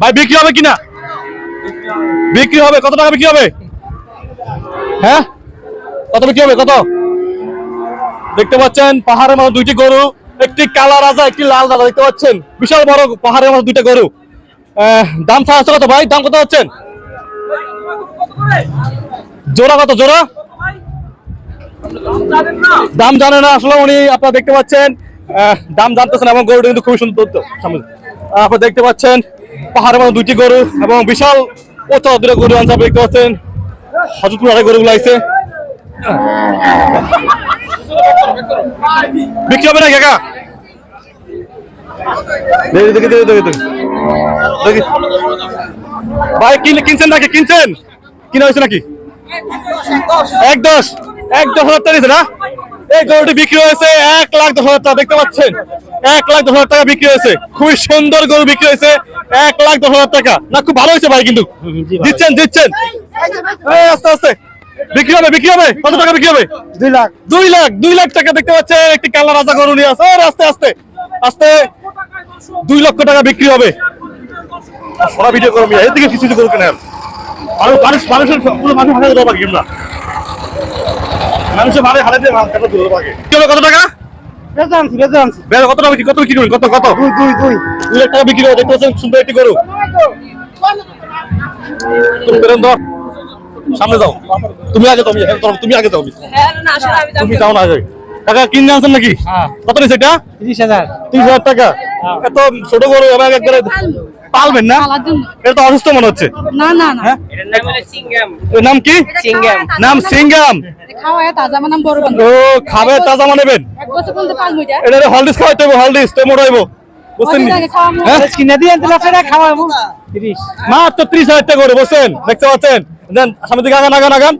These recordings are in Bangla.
ভাই, বিক্রি হবে কিনা? বিক্রি হবে, কত টাকা বিক্রি হবে? হ্যাঁ? কত বিক্রি হবে, কত? দেখতে পাচ্ছেন, পাহাড়ের মধ্যে দুইটি গরু, একটি কালা রাজা, একটি লাল রাজা, দেখতে পাচ্ছেন? বিশাল বড় পাহাড়ের মধ্যে দুইটা গরু। দাম হচ্ছে কত ভাই? দাম কত হচ্ছেন জোড়া কত, জোড়া? দাম জানে না, আসলে উনি আপনারা দেখতে পাচ্ছেন দাম জানতেছেন এবং গরুটা কিন্তু খুবই সুন্দর। আপনারা দেখতে পাচ্ছেন পাহাড়ের মধ্যে দুইটি গরু এবং বিশাল দূরে গরু আনছে আপনি দেখতে হজরতপুর বিক্রি হবে না কাকা? দেখি দেখি দেখি দেখি দেখি। ভাই, কিনে কিনছেন নাকি? কিনছেন? কিনা হয়েছে নাকি? এক দশ। এক দশ হাজার টাকা না? এই গরুটি বিক্রি হয়েছে এক লাখ দশ হাজার টাকা, দেখতে পাচ্ছেন। এক লাখ দশ হাজার টাকা বিক্রি হয়েছে। খুবই সুন্দর গরু বিক্রি হয়েছে। এক লাখ দশ হাজার টাকা। না খুব ভালো হয়েছে ভাই কিন্তু। দিচ্ছেন দিচ্ছেন। আস্তে আস্তে। বিক্রি হবে বিক্রি হবে? কত টাকা বিক্রি হবে? দুই লাখ। দুই লাখ দুই লাখ টাকা দেখতে পাচ্ছেন। একটি কালা রাজা গরু নিয়ে আছে আস্তে আস্তে। আস্তে। দুই লক্ষ টাকা বিক্রি হবে। ভিডিও এদিকে কিছু কিছু মানুষ মানুষ মানুষের পুরো মানুষ হাতে দেওয়া বাকি না মানুষের হাতে দিয়ে কত টাকা? বেজা আনছি বেজা আনছি। বের কত টাকা বিক্রি কত বিক্রি কত কত? দুই দুই দুই। দুই লাখ টাকা বিক্রি হবে দেখতে পাচ্ছেন সুন্দর একটি গরু। তুমি বেরোন সামনে যাও। তুমি আগে দাঁড়াবো, তুমি আগে যাও হ্যাঁ তুমি যাও না আগে। টাকা কিনে আনছেন নাকি? হ্যাঁ। কত নিচ্ছে এটা? তিরিশ হাজার। তিরিশ হাজার টাকা? এত ছোট গরু এবং একবারে পালবেন না? এটা তো অসুস্থ মনে হচ্ছে। না না না। হ্যাঁ? নাম হলো সিঙ্গাম এর নাম কি? নাম সিঙ্গাম মানে ও খাবে তাজা মানেবেন পর্যন্ত এটা? এটা হলদিস খাওয়াইতে হবে হলদিস তো বুঝছেন। হ্যাঁ? কিনে দিয়ে আনতে আপনারা খাওয়াবো। তিরিশ। মাত্র ত্রিশ হাজার টাকা করে বুঝছেন? দেখতে পাচ্ছেন? দেন সামনে দিকে আগান আগান আগান।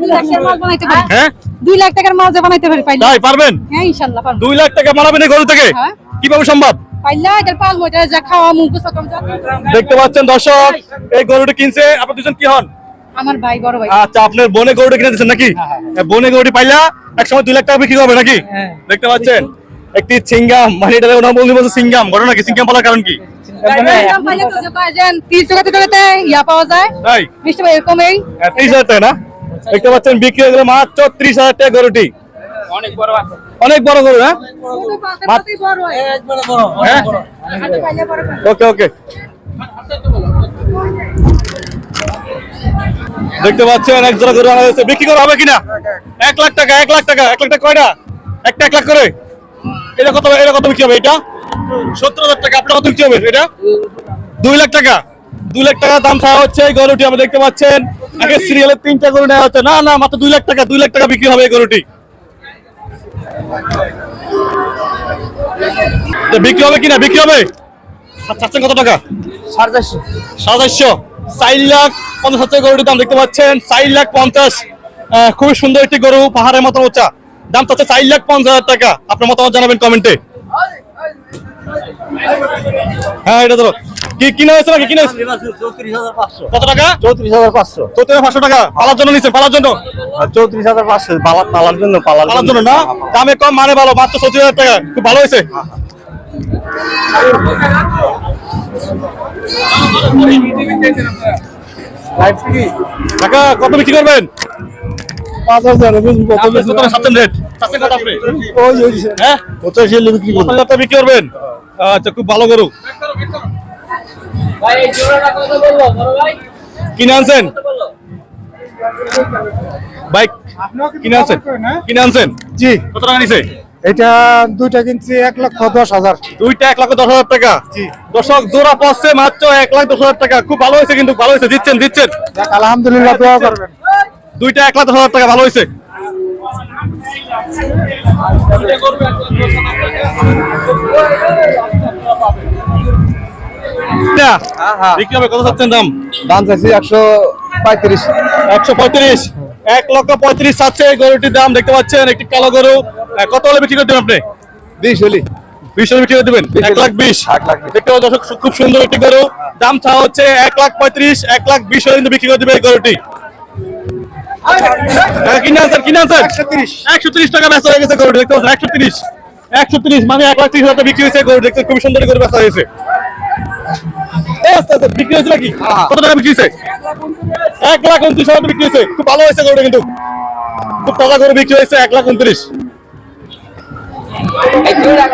দুই লাখ টাকার মাল বানাইতে পারি হ্যাঁ? দুই লাখ টাকার মাল যে বানাইতে পারি তাই পারবেন? হ্যাঁ ইনশাল্লাহ পারব। দুই লাখ টাকা মানাবেন এই গরু থেকে? হ্যাঁ। কীভাবে সম্ভব দেখতে পাচ্ছেন দর্শক এই গরুটা কিনছে। আপনার দুজন কি হন? আমার ভাই বড় ভাই। আচ্ছা আপনার বনে গরুটা কিনে দিচ্ছেন নাকি? বনে গরুটি পাইলা এক সময় দুই লাখ টাকা বিক্রি হবে নাকি? হ্যাঁ। দেখতে পাচ্ছেন? একটি সিঙ্গাম মানে এটা ওনার বন্ধু বলছে সিঙ্গাম ঘটনা কি সিঙ্গাম বলার কারণ কি? পাইলে তো যে কয়েকজন তিরিশ টাকা টাকাতে ইয়া পাওয়া যায় তাই মিষ্টি ভাই এরকম এই ত্রিশ হাজার টাকা দেখতে পাচ্ছেন বিক্রি হয়ে গেল মাত্র ত্রিশ হাজার টাকা গরুটি। অনেক বড় অনেক বড় গরু হ্যাঁ? হয়। হ্যাঁ হয়। ওকে ওকে। দেখতে পাচ্ছেন এক জোড়া গরু আনা হয়েছে বিক্রি করা হবে কিনা? এক লাখ টাকা এক লাখ টাকা এক লাখ টাকা কয়টা? একটা এক লাখ করে? এটা কত এটা কত বিক্রি হবে এটা? সত্তর হাজার টাকা আপনার কত বিক্রি হবে এটা? দুই লাখ টাকা। দুই লাখ টাকা দাম চাওয়া হচ্ছে এই গরুটি আপনি দেখতে পাচ্ছেন। আগে সিরিয়ালে তিনটা গরু নেওয়া হচ্ছে। না না মাত্র দুই লাখ টাকা দুই লাখ টাকা বিক্রি হবে এই গরুটি। বিক্রি হবে কিনা? বিক্রি হবে? চাচ্ছেন কত টাকা? সাড়ে চারশো। সাতাশশো চার লাখ পঞ্চাশ হাজার গরুটির দাম দেখতে পাচ্ছেন। চার লাখ পঞ্চাশ খুবই সুন্দর একটি গরু, পাহাড়ের মতো উঁচা। দাম চাচ্ছে চার লাখ পঞ্চাশ হাজার টাকা। আপনার মতামত জানাবেন কমেন্টে। হ্যাঁ এটা ধরো কি হয়েছে নাকি? কত টাকা? চৌত্রিশ হাজার পাঁচশো। টাকা জন্য পালার জন্য? চৌত্রিশ হাজার জন্য জন্য না? দামে কম মানে ভালো। মাত্র চৌত্রিশ হাজার টাকা। খুব ভালো হয়েছে। টাকা কত বিক্রি করবেন? পাঁচ হাজার বিক্রি টাকা বিক্রি করবেন? আচ্ছা খুব ভালো গরু। ভাই এই জোড়াটা কত বলব বড় ভাই? কিনে আনছেন? বাইক কিনে আনছেন? কিনে আনছেন? জি। কত টাকা নিছে? এটা দুইটা কিনছি এক লক্ষ দশ হাজার। দুইটা এক লাখ দশ হাজার টাকা। দর্শক জোড়া পড়ছে মাত্র এক লাখ দশ হাজার টাকা। খুব ভালো হয়েছে কিন্তু ভালো হয়েছে। দিচ্ছেন দিচ্ছেন। আলহামদুলিল্লাহ দোয়া করবেন। দুইটা এক লাখ দশ হাজার টাকা ভালো হয়েছে। বিক্রি হবে কত চাচ্ছেন দাম? দাম চাইছি একশো পঁয়ত্রিশ। একশো পঁয়ত্রিশ। এক লক্ষ পঁয়ত্রিশ চাচ্ছে এই গরুটির দাম। দেখতে পাচ্ছেন একটি কালো গরু। কত হলে বিক্রি করে দেবেন আপনি? বিশ হলি। বিশ হলে বিক্রি করে দেবেন? এক লাখ বিশ। দেখতে দর্শক, খুব সুন্দর একটি গরু। দাম চাওয়া হচ্ছে এক লাখ পঁয়ত্রিশ এক লাখ বিশ হলে কিন্তু বিক্রি করে দেবে এই গরুটি। টাকা কিনে একশো তিরিশ। একশো তিরিশ টাকা বেচা হয়ে গেছে গরু দেখতে পাচ্ছেন একশো তিরিশ। একশো তিরিশ মানে এক লাখ তিরিশ হাজার টাকা বিক্রি হয়েছে গরু দেখতে খুবই সুন্দর গরু বেচা হয়েছে বিক্রি হয়েছে নাকি? কত টাকা বিক্রি হয়েছে? এক লাখ উনত্রিশ হাজার বিক্রি হয়েছে। খুব ভালো হয়েছে গরুটা কিন্তু। খুব তাজা গরু বিক্রি হয়েছে এক লাখ উনত্রিশ। এই জোড়া